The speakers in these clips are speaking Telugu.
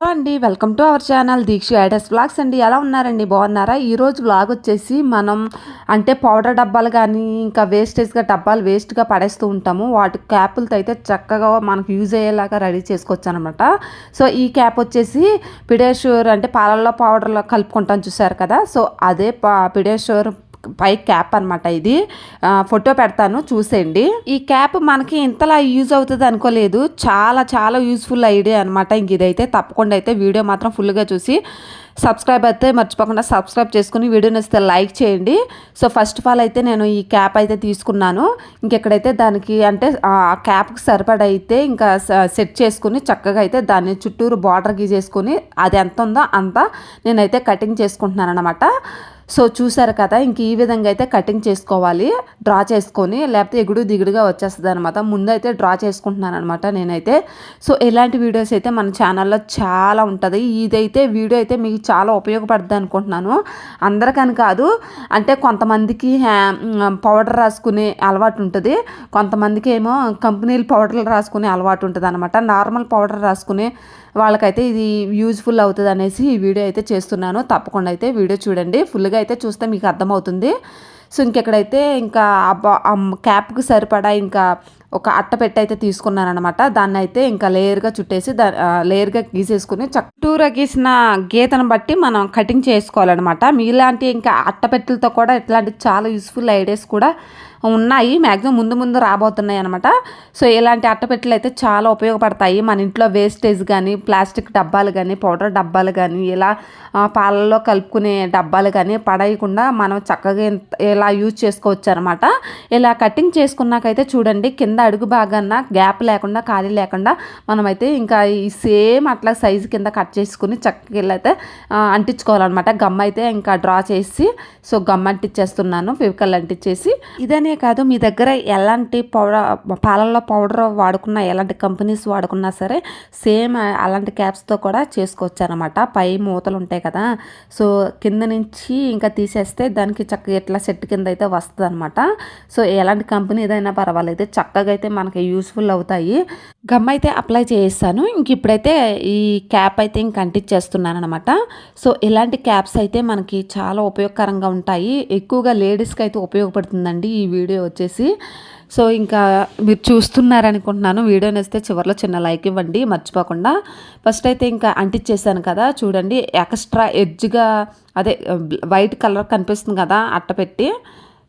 హలో అండి welcome to our channel Deeksha ideas vlogs అండి. ఎలా ఉన్నారండి? బాగున్నారా? ఈరోజు బ్లాగ్ వచ్చేసి మనం అంటే పౌడర్ డబ్బాలు కానీ ఇంకా వేస్టేజ్గా డబ్బాలు వేస్ట్గా పడేస్తూ ఉంటాము. వాటి క్యాపులతో అయితే చక్కగా మనకు యూజ్ అయ్యేలాగా రెడీ చేసుకోవచ్చు అనమాట సో ఈ క్యాప్ వచ్చేసి పిడేషూర్ అంటే పాలల్లో పౌడర్లో కలుపుకుంటాం చూసారు కదా? సో అదే పిడేషూర్ పై క్యాప్ అనమాట ఇది. ఫోటో పెడతాను చూసేయండి. ఈ క్యాప్ మనకి ఇంతలా యూజ్ అవుతుంది అనుకోలేదు. చాలా చాలా యూస్ఫుల్ ఐడియా అనమాట ఇంక ఇదైతే తప్పకుండా అయితే వీడియో మాత్రం ఫుల్గా చూసి సబ్స్క్రైబ్ అయితే మర్చిపోకుండా సబ్స్క్రైబ్ చేసుకుని వీడియో నచ్చితే లైక్ చేయండి. సో ఫస్ట్ ఆఫ్ ఆల్ అయితే నేను ఈ క్యాప్ అయితే తీసుకున్నాను. ఇంకెక్కడైతే దానికి అంటే ఆ క్యాప్కి సరిపడైతే ఇంకా సెట్ చేసుకుని చక్కగా అయితే దాన్ని చుట్టూరు బార్డర్ గీసేసుకుని అది ఎంత ఉందో అంత నేనైతే కటింగ్ చేసుకుంటున్నాను అనమాట సో చూసారు కదా ఇంక ఈ విధంగా అయితే కటింగ్ చేసుకోవాలి డ్రా చేసుకొని లేకపోతే ఎగుడు దిగుడుగా వచ్చేస్తుంది అనమాట ముందు అయితే డ్రా చేసుకుంటున్నాను అనమాట నేనైతే. సో ఇలాంటి వీడియోస్ అయితే మన ఛానల్లో చాలా ఉంటుంది. ఇదైతే వీడియో అయితే మీకు చాలా ఉపయోగపడుతుంది అనుకుంటున్నాను. అందరికని కాదు అంటే కొంతమందికి పౌడర్ రాసుకునే అలవాటు ఉంటుంది. కొంతమందికి ఏమో కంపెనీలు పౌడర్లు రాసుకునే అలవాటు ఉంటుంది అనమాట నార్మల్ పౌడర్ రాసుకునే వాళ్ళకైతే ఇది యూజ్ఫుల్ అవుతుంది అనేసి ఈ వీడియో అయితే చేస్తున్నాను. తప్పకుండా అయితే వీడియో చూడండి. ఫుల్గా అయితే చూస్తే మీకు అర్థమవుతుంది. సో ఇంకెక్కడైతే ఇంకా క్యాప్కి సరిపడా ఇంకా ఒక అట్టపెట్టె అయితే తీసుకున్నాను అనమాట దాన్ని అయితే ఇంకా లేయర్గా చుట్టేసి దా లేయర్గా గీసేసుకుని చట్టూరా గీసిన గీతను బట్టి మనం కటింగ్ చేసుకోవాలన్నమాట. మీలాంటి ఇంకా అట్టపెట్టెలతో కూడా ఇట్లాంటి చాలా యూస్ఫుల్ ఐడియాస్ కూడా ఉన్నాయి. మ్యాక్సిమం ముందు ముందు రాబోతున్నాయి అనమాట సో ఇలాంటి అట్టపెట్టెలు అయితే చాలా ఉపయోగపడతాయి. మన ఇంట్లో వేస్టేజ్ కానీ ప్లాస్టిక్ డబ్బాలు కానీ పౌడర్ డబ్బాలు కానీ ఇలా పాలల్లో కలుపుకునే డబ్బాలు కానీ పడేయకుండా మనం చక్కగా ఇలా యూజ్ చేసుకోవచ్చు అనమాట ఇలా కటింగ్ చేసుకున్నాకైతే చూడండి కింద అడుగు భాగాన గ్యాప్ లేకుండా ఖాళీ లేకుండా మనమైతే ఇంకా ఈ సేమ్ అట్లా సైజు కింద కట్ చేసుకుని చక్కగా అయితే అంటించుకోవాలన్నమాట. గమ్ అయితే ఇంకా డ్రా చేసి సో గమ్ అంటించేస్తున్నాను ఫివికల్ అంటించేసి ఇదనే కాదు మీ దగ్గర ఎలాంటి పౌడర్ పాలల్లో పౌడర్ వాడుకున్నా ఎలాంటి కంపెనీస్ వాడుకున్నా సరే సేమ్ అలాంటి క్యాప్స్తో కూడా చేసుకోవచ్చు అనమాట పై మూతలు ఉంటాయి కదా సో కింద నుంచి ఇంకా తీసేస్తే దానికి చక్కగా ఇట్లా సెట్ కింద అయితే వస్తుంది అనమాట సో ఎలాంటి కంపెనీ ఏదైనా పర్వాలేదు చక్కగా అయితే మనకి యూస్ఫుల్ అవుతాయి గమ్ అయితే అప్లై చేస్తాను ఇంక ఇప్పుడైతే ఈ క్యాప్ అయితే ఇంక అంటించేస్తున్నాను అనమాట సో ఇలాంటి క్యాప్స్ అయితే మనకి చాలా ఉపయోగకరంగా ఉంటాయి. ఎక్కువగా లేడీస్కి అయితే ఉపయోగపడుతుందండి ఈ వీడియో వచ్చేసి. సో ఇంకా మీరు చూస్తున్నారనుకుంటున్నాను. వీడియో నేస్తే చివరిలో చిన్న లైక్ ఇవ్వండి మర్చిపోకుండా. ఫస్ట్ అయితే ఇంకా అంటించేసాను కదా చూడండి. ఎక్స్ట్రా ఎడ్జ్గా అదే వైట్ కలర్ కనిపిస్తుంది కదా అట్ట పెట్టి.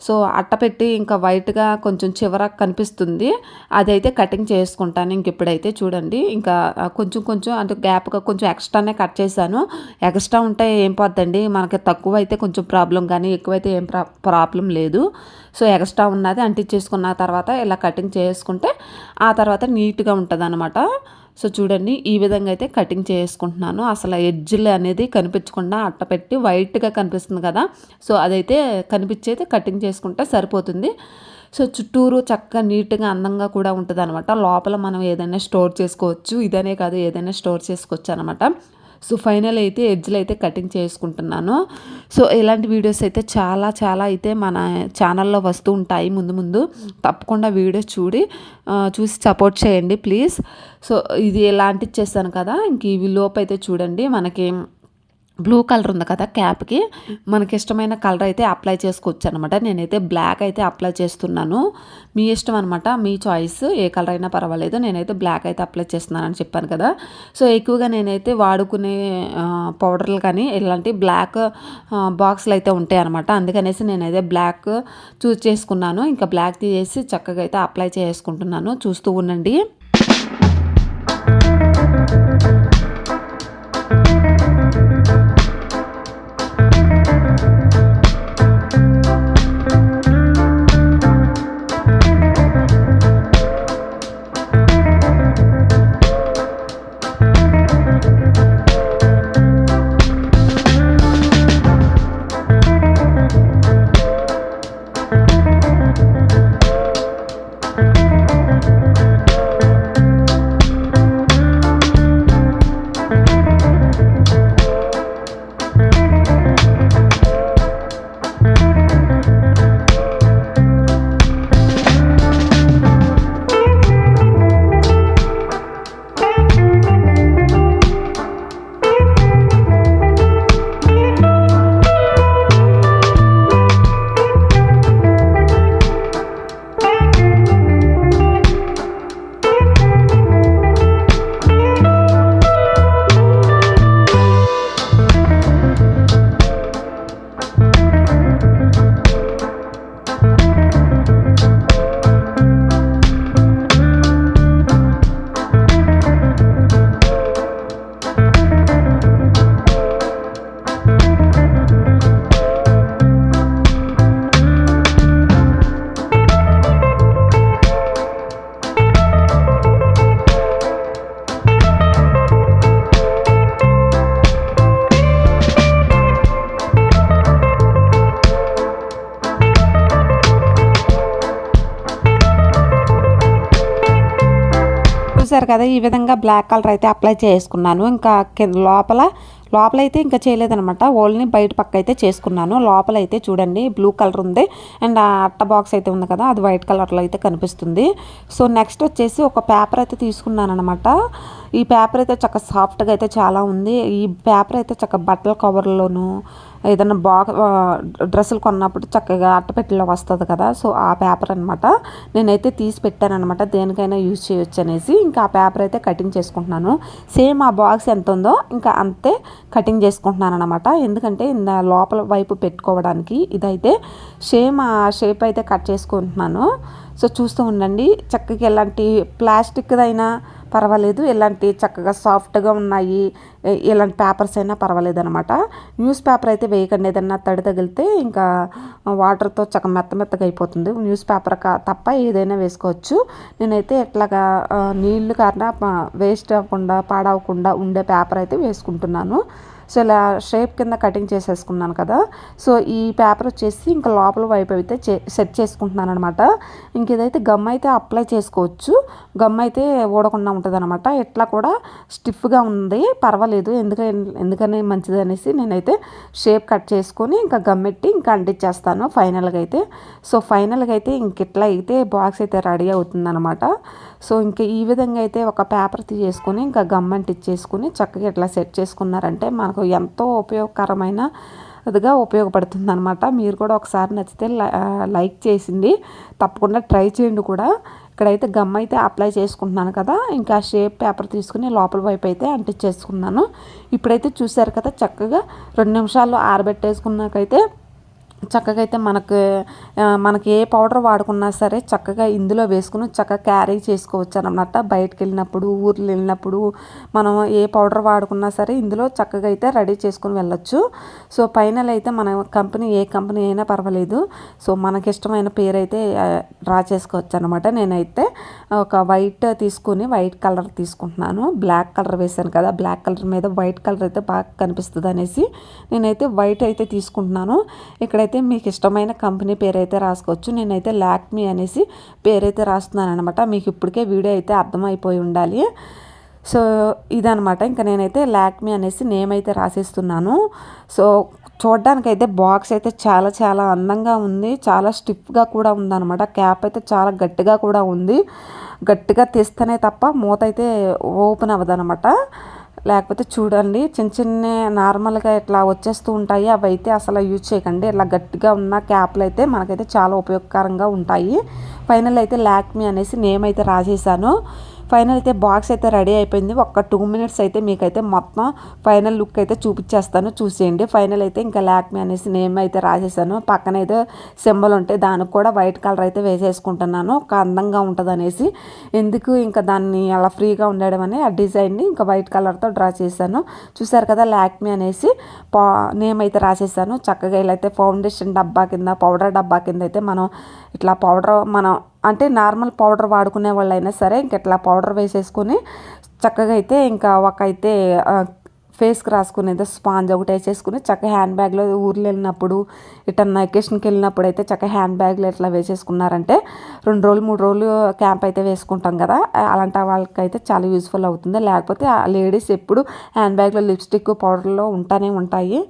సో అట్ట పెట్టి ఇంకా వైట్గా కొంచెం చివర కనిపిస్తుంది. అదైతే కటింగ్ చేసుకుంటాను. ఇంక ఇప్పుడైతే చూడండి. ఇంకా కొంచెం కొంచెం అంటే గ్యాప్గా కొంచెం ఎక్స్ట్రానే కట్ చేశాను. ఎక్స్ట్రా ఉంటే ఏం పోద్దండి? మనకి తక్కువ అయితే కొంచెం ప్రాబ్లం కానీ ఎక్కువైతే ఏం ప్రాబ్లం లేదు. సో ఎక్స్ట్రా ఉన్నది అంటించేసుకున్న తర్వాత ఇలా కటింగ్ చేసుకుంటే ఆ తర్వాత నీట్గా ఉంటుంది అనమాట సో చూడండి ఈ విధంగా అయితే కటింగ్ చేసుకుంటున్నాను. అసలు ఎడ్జ్లు అనేది కనిపించకుండా అట్ట పెట్టి వైట్గా కనిపిస్తుంది కదా. సో అదైతే కనిపించేది కటింగ్ చేసుకుంటే సరిపోతుంది. సో చుట్టూరు చక్కగా నీట్గా అందంగా కూడా ఉంటుంది అనమాట లోపల మనం ఏదైనా స్టోర్ చేసుకోవచ్చు. ఇదనే కాదు ఏదైనా స్టోర్ చేసుకోవచ్చు అనమాట సో ఫైనల్ అయితే ఎడ్జ్లు అయితే కటింగ్ చేసుకుంటున్నాను. సో ఇలాంటి వీడియోస్ అయితే చాలా చాలా అయితే మన ఛానల్లో వస్తూ ఉంటాయి ముందు ముందు. తప్పకుండా వీడియోస్ చూడి చూసి సపోర్ట్ చేయండి ప్లీజ్. సో ఇది ఎలాంటిది చేశాను కదా ఇంక ఇవి లోపు అయితే చూడండి మనకి బ్లూ కలర్ ఉంది కదా క్యాప్కి మనకి ఇష్టమైన కలర్ అయితే అప్లై చేసుకోవచ్చు అనమాట నేనైతే బ్లాక్ అయితే అప్లై చేస్తున్నాను. మీ ఇష్టం అనమాట మీ చాయిస్ ఏ కలర్ అయినా పర్వాలేదు. నేనైతే బ్లాక్ అయితే అప్లై చేస్తున్నానని చెప్పాను కదా. సో ఎక్కువగా నేనైతే వాడుకునే పౌడర్లు కానీ ఇలాంటి బ్లాక్ బాక్స్లు అయితే ఉంటాయి అనమాట అందుకనేసి నేనైతే బ్లాక్ చూస్ చేసుకున్నాను. ఇంకా బ్లాక్ తీసేసి చక్కగా అయితే అప్లై చేసుకుంటున్నాను. చూస్తూ ఉండండి. కదా ఈ విధంగా బ్లాక్ కలర్ అయితే అప్లై చేసుకున్నాను. ఇంకా కింద లోపల లోపలైతే ఇంకా చేయలేదనమాట ఓన్లీ బయట పక్క అయితే చేసుకున్నాను. లోపల అయితే చూడండి బ్లూ కలర్ ఉంది. అండ్ ఆ అట్ట బాక్స్ అయితే ఉంది కదా అది వైట్ కలర్లో అయితే కనిపిస్తుంది. సో నెక్స్ట్ వచ్చేసి ఒక పేపర్ అయితే తీసుకున్నాను అనమాట ఈ పేపర్ అయితే చక్క సాఫ్ట్గా అయితే చాలా ఉంది. ఈ పేపర్ అయితే చక్క బట్టల కవర్లోను ఏదైనా బాక్స్ డ్రెస్సులు కొన్నప్పుడు చక్కగా అట్టపెట్టెలో వస్తుంది కదా. సో ఆ పేపర్ అనమాట నేనైతే తీసి పెట్టాను అనమాట దేనికైనా యూజ్ చేయొచ్చు అనేసి. ఇంకా ఆ పేపర్ అయితే కటింగ్ చేసుకుంటున్నాను. సేమ్ ఆ బాక్స్ ఎంత ఉందో ఇంకా అంతే కటింగ్ చేసుకుంటున్నాను అనమాట ఎందుకంటే ఇంద లోపల వైపు పెట్టుకోవడానికి ఇదైతే సేమ్ ఆ షేప్ అయితే కట్ చేసుకుంటున్నాను. సో చూస్తూ ఉండండి. చక్కగా ఎలాంటి ప్లాస్టిక్దైనా పర్వాలేదు. ఇలాంటి చక్కగా సాఫ్ట్గా ఉన్నాయి. ఇలాంటి పేపర్స్ అయినా పర్వాలేదు అనమాట న్యూస్ పేపర్ అయితే వేయకండి. ఏదన్నా తడి తగిలితే ఇంకా వాటర్తో చక్క మెత్త మెత్తగా అయిపోతుంది. న్యూస్ పేపర్ తప్ప ఏదైనా వేసుకోవచ్చు. నేనైతే ఎట్లాగా నీళ్ళు కారణ వేస్ట్ అవ్వకుండా పాడవకుండా ఉండే పేపర్ అయితే వేసుకుంటున్నాను. సో ఇలా షేప్ కింద కటింగ్ చేసేసుకున్నాను కదా. సో ఈ పేపర్ వచ్చేసి ఇంకా లోపల వైపు అయితే సెట్ చేసుకుంటున్నాను అనమాట ఇంక ఇదైతే గమ్ అయితే అప్లై చేసుకోవచ్చు. గమ్ అయితే ఊడకుండా ఉంటుంది అనమాట ఇట్లా కూడా స్టిఫ్గా ఉంది పర్వాలేదు. ఎందుకని ఎందుకని మంచిది అనేసి నేనైతే షేప్ కట్ చేసుకొని ఇంకా గమ్మెట్టి ఇంకా అంటించేస్తాను ఫైనల్గా అయితే. సో ఫైనల్గా అయితే ఇంక ఇట్లా అయితే బాక్స్ అయితే రెడీ అవుతుంది అనమాట సో ఇంకా ఈ విధంగా అయితే ఒక పేపర్ తీసేసుకొని ఇంకా గమ్ అంటించేసుకొని చక్కగా ఇట్లా సెట్ చేసుకున్నారంటే మనకు ఎంతో ఉపయోగకరమైన అదిగా ఉపయోగపడుతుంది అనమాట మీరు కూడా ఒకసారి నచ్చితే లైక్ చేసింది. తప్పకుండా ట్రై చేయండి కూడా. ఇక్కడైతే గమ్ అయితే అప్లై చేసుకుంటున్నాను కదా. ఇంకా షేప్ పేపర్ తీసుకుని లోపల వైపు అయితే అంటించేసుకున్నాను. ఇప్పుడైతే చూశారు కదా చక్కగా రెండు నిమిషాల్లో ఆరబెట్టేసుకున్నాకైతే చక్కగా అయితే మనకు మనకి ఏ పౌడర్ వాడుకున్నా సరే చక్కగా ఇందులో వేసుకుని చక్కగా క్యారీ చేసుకోవచ్చు అనమాట బయటకు వెళ్ళినప్పుడు ఊర్లు వెళ్ళినప్పుడు మనం ఏ పౌడర్ వాడుకున్నా సరే ఇందులో చక్కగా అయితే రెడీ చేసుకుని వెళ్ళొచ్చు. సో ఫైనల్ అయితే మన కంపెనీ ఏ కంపెనీ అయినా పర్వాలేదు. సో మనకి ఇష్టమైన పేరు అయితే డ్రా చేసుకోవచ్చు అనమాట నేనైతే ఒక వైట్ తీసుకుని వైట్ కలర్ తీసుకుంటున్నాను. బ్లాక్ కలర్ వేసాను కదా బ్లాక్ కలర్ మీద వైట్ కలర్ అయితే బాగా కనిపిస్తుంది అనేసి నేనైతే వైట్ అయితే తీసుకుంటున్నాను. ఇక్కడ అయితే మీకు ఇష్టమైన కంపెనీ పేరైతే రాసుకోవచ్చు. నేనైతే లాక్మీ అనేసి పేరైతే రాస్తున్నాను అనమాట మీకు ఇప్పటికే వీడియో అయితే అర్థమైపోయి ఉండాలి. సో ఇదనమాట ఇంకా నేనైతే లాక్మీ అనేసి నేమ్ అయితే రాసేస్తున్నాను. సో చూడ్డానికైతే బాక్స్ అయితే చాలా చాలా అందంగా ఉంది. చాలా స్టిఫ్గా కూడా ఉందన్నమాట. క్యాప్ అయితే చాలా గట్టిగా కూడా ఉంది. గట్టిగా తీస్తేనే తప్ప మూత అయితే ఓపెన్ అవ్వదనమాట లేకపోతే చూడండి చిన్న చిన్న నార్మల్గా ఇట్లా వచ్చేస్తూ ఉంటాయి అవి అయితే అసలు యూజ్ చేయకండి. ఇట్లా గట్టిగా ఉన్న క్యాప్లు అయితే మనకైతే చాలా ఉపయోగకరంగా ఉంటాయి. ఫైనల్ అయితే లాక్మీ అనేసి నేమ్ అయితే రాసేసాను. ఫైనల్ అయితే బాక్స్ అయితే రెడీ అయిపోయింది. ఒక్క టూ మినిట్స్ అయితే మీకైతే మొత్తం ఫైనల్ లుక్ అయితే చూపించేస్తాను చూసేయండి. ఫైనల్ అయితే ఇంకా లాక్మీ అనేసి నేమ్ అయితే రాసేసాను. పక్కన అయితే సింబల్ ఉంటే దానికి కూడా వైట్ కలర్ అయితే వేసేసుకుంటున్నాను. ఒక అందంగా ఉంటుంది అనేసి. ఎందుకు ఇంకా దాన్ని అలా ఫ్రీగా ఉండడం అని ఆ డిజైన్ని ఇంకా వైట్ కలర్తో డ్రా చేశాను. చూసారు కదా లాక్మీ అనేసి పా నేమ్ అయితే రాసేసాను. చక్కగా ఇలా అయితే ఫౌండేషన్ డబ్బా కింద పౌడర్ డబ్బా కింద అయితే మనం ఇట్లా పౌడర్ మనం అంటే నార్మల్ పౌడర్ వాడుకునే వాళ్ళైనా సరే ఇంక ఇట్లా పౌడర్ వేసేసుకొని చక్కగా అయితే ఇంకా ఒక అయితే ఫేస్కి రాసుకునేది స్పాంజ్ ఒకటి వేసేసుకుని చక్క హ్యాండ్ బ్యాగ్లో ఊర్లో వెళ్ళినప్పుడు ఇటన్నా ఎకేషన్కి వెళ్ళినప్పుడు అయితే చక్క హ్యాండ్ బ్యాగ్లో ఇట్లా వేసేసుకున్నారంటే రెండు రోజులు మూడు రోజులు క్యాంప్ అయితే వేసుకుంటాం కదా అలాంటి వాళ్ళకి అయితే చాలా యూస్ఫుల్ అవుతుంది. లేకపోతే లేడీస్ ఎప్పుడు హ్యాండ్ బ్యాగ్లో లిప్స్టిక్ పౌడర్లో ఉంటానే ఉంటాయి.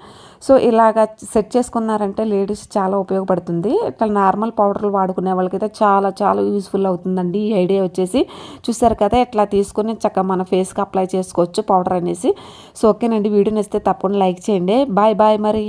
సో ఇలాగ సెట్ చేసుకున్నారంటే లేడీస్ చాలా ఉపయోగపడుతుంది. ఇట్లా నార్మల్ పౌడర్లు వాడుకునే వాళ్ళకైతే చాలా చాలా యూస్ఫుల్ అవుతుందండి. ఈ ఐడియా వచ్చేసి చూసారు కదా ఇట్లా తీసుకొని చక్కగా మన ఫేస్కి అప్లై చేసుకోవచ్చు పౌడర్ అనేసి. సో ఓకేనండి వీడియో నచ్చితే తప్పకుండా లైక్ చేయండి. బాయ్ బాయ్ మరి.